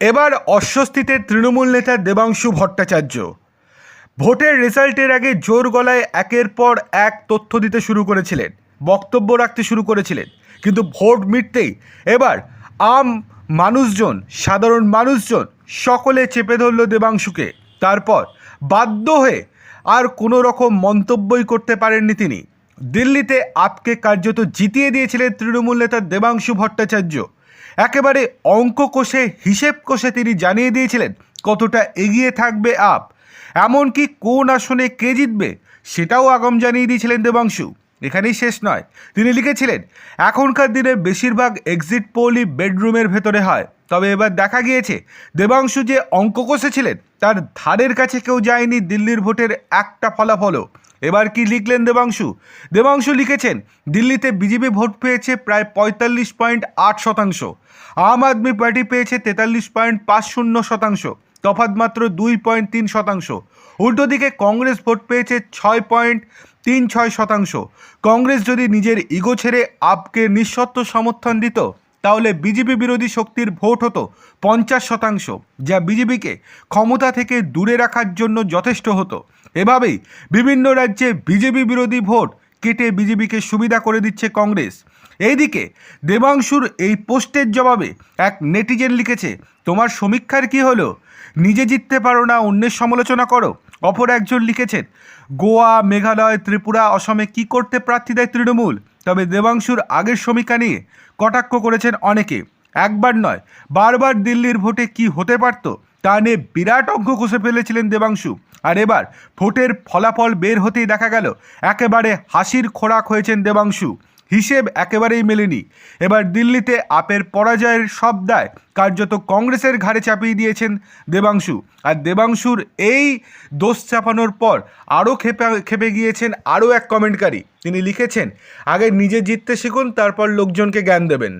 এবার অস্বস্তিতে তৃণমূল নেতা দেবাংশু ভট্টাচার্য। ভোটের রেজাল্টের আগে জোর গলায় একের পর এক তথ্য দিতে শুরু করেছিলেন, বক্তব্য রাখতে শুরু করেছিলেন। কিন্তু ভোট মিটতেই এবার আম মানুষজন, সাধারণ মানুষজন সকলে চেপে ধরল দেবাংশুকে। তারপর বাধ্য হয়ে আর কোনো রকম মন্তব্যই করতে পারেননি তিনি। দিল্লিতে আপকে কার্যত জিতিয়ে দিয়েছিলেন তৃণমূল নেতা দেবাংশু ভট্টাচার্য। একেবারে অঙ্ক কষে, হিসেব কষে তিনি জানিয়ে দিয়েছিলেন কতটা এগিয়ে থাকবে আপ। এমনকি কোন আসনে কে জিতবে সেটাও আগম জানিয়ে দিয়েছিলেন দেবাংশু। এখানেই শেষ নয়। তিনি লিখেছিলেন, এখনকার দিনে বেশিরভাগ এক্সিট পোলই বেডরুমের ভেতরে হয়। তবে এবার দেখা গিয়েছে, দেবাংশু যে অঙ্ক কষেছিলেন তার ধারের কাছে কেউ যায়নি দিল্লির ভোটের একটা ফলাফলও। এবার কি লিখলেন দেবাংশু? দেবাংশু লিখেছেন, দিল্লিতে বিজেপি ভোট পেয়েছে প্রায় পঁয়তাল্লিশ পয়েন্ট আট শতাংশ। আম আদমি পার্টি পেয়েছে তেতাল্লিশ পয়েন্ট পাঁচ শূন্য শতাংশ। তফাৎ মাত্র দুই পয়েন্ট তিন শতাংশ। উল্টো দিকে কংগ্রেস ভোট পেয়েছে ছয় পয়েন্ট তিন ছয় শতাংশ। কংগ্রেস যদি নিজের ইগো ছেড়ে আপকে নিঃশর্ত সমর্থন দিত তাহলে বিজেপি বিরোধী শক্তির ভোট হতো পঞ্চাশ শতাংশ, যা বিজেপিকে ক্ষমতা থেকে দূরে রাখার জন্য যথেষ্ট হতো। এভাবেই বিভিন্ন রাজ্যে বিজেপি বিরোধী ভোট কেটে বিজেপিকে সুবিধা করে দিচ্ছে কংগ্রেস। এইদিকে দেবাংশুর এই পোস্টের জবাবে এক নেটিজেন লিখেছে, তোমার সমীক্ষার কি হলো? নিজে জিততে পারো না, অন্যের সমালোচনা করো। অপর একজন লিখেছেন, গোয়া, মেঘালয়, ত্রিপুরা, অসমে কি করতে প্রার্থী দেয় তৃণমূল? তবে দেবাংশুর আগের সমীক্ষা নিয়ে কটাক্ষ করেছেন অনেকে। একবার নয়, বারবার দিল্লির ভোটে কি হতে পারত? তা নিয়ে বিরাট অঙ্ক কষে ফেলেছিলেন দেবাংশু। আর এবার ভোটের ফলাফল বের হতেই দেখা গেল, একেবারে হাসির খোরাক হয়েছেন দেবাংশু। হিসেব একেবারেই মেলেনি। এবার দিল্লিতে আপের পরাজয়ের সব দায় কার্যত কংগ্রেসের ঘাড়ে চাপিয়ে দিয়েছেন দেবাংশু। আর দেবাংশুর এই দোষ চাপানোর পর আরও খেপে খেপে গিয়েছেন আরও এক কমেন্টকারী। তিনি লিখেছেন, আগে নিজে জিততে শিখুন, তারপর লোকজনকে জ্ঞান দেবেন।